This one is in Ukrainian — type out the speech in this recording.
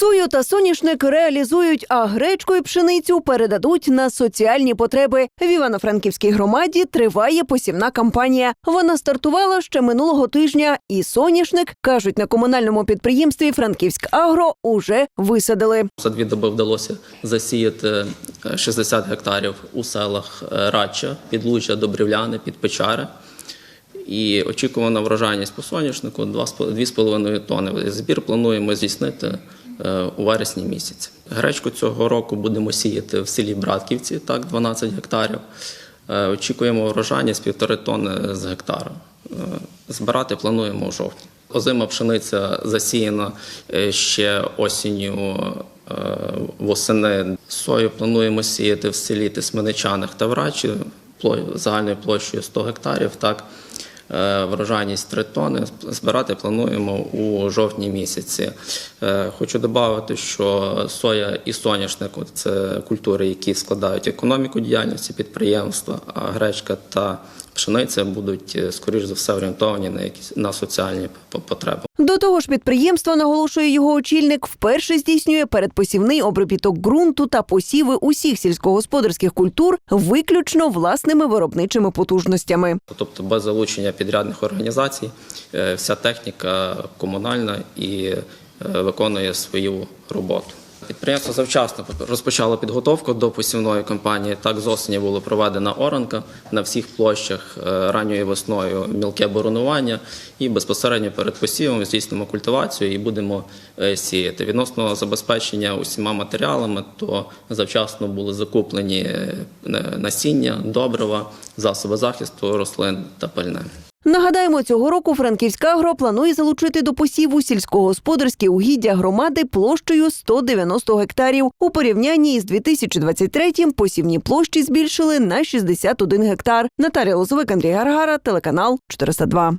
Сою та соняшник реалізують, а гречку і пшеницю передадуть на соціальні потреби. В Івано-Франківській громаді триває посівна кампанія. Вона стартувала ще минулого тижня, і соняшник кажуть на комунальному підприємстві Франківськ Агро уже висадили. За дві доби вдалося засіяти е, 60 гектарів у селах е, Радча, Підлуччя, Добрівляни, Підпечари. І очікувана врожайність по соняшнику 2,5 тонни. Збір плануємо здійснити е, у вересні місяці. Гречку цього року будемо сіяти в селі Братківці, так, 12 гектарів. Е, Очікуємо врожайність півтори тонни з гектара. Е, Збирати плануємо у жовтні. Озима пшениця засіяна е, ще осінню е, восени. Сою плануємо сіяти в селі Тисменичанах та Врачі загальною площею 100 гектарів. Так. Е, Врожайність 3 тонни. Збирати плануємо у жовтні місяці. Е, Хочу додати, що соя і соняшник – це культури, які складають економіку діяльності підприємства, а гречка та пшениця будуть, е, скоріш за все, орієнтовані на якісь на соціальні потреби. До того ж, підприємство, наголошує його очільник, вперше здійснює передпосівний обробіток ґрунту та посіви усіх сільськогосподарських культур виключно власними виробничими потужностями. Тобто без залучення підрядних організацій е, вся техніка комунальна і е, виконує свою роботу. Підприємство завчасно розпочало підготовку до посівної кампанії. Так, з осені була проведена оранка на всіх площах е, ранньою весною мілке боронування і безпосередньо перед посівом здійснимо культивацію і будемо е, сіяти. Відносно забезпечення усіма матеріалами, то завчасно були закуплені е, насіння, добрива, засоби захисту рослин та пальне. Нагадаємо, цього року Франківська агро планує залучити до посіву сільськогосподарські угіддя громади площею 190 гектарів. У порівнянні із 2023-м посівні площі збільшили на 61 гектар. Наталія Лозовик, Андрій Гаргара, телеканал 402.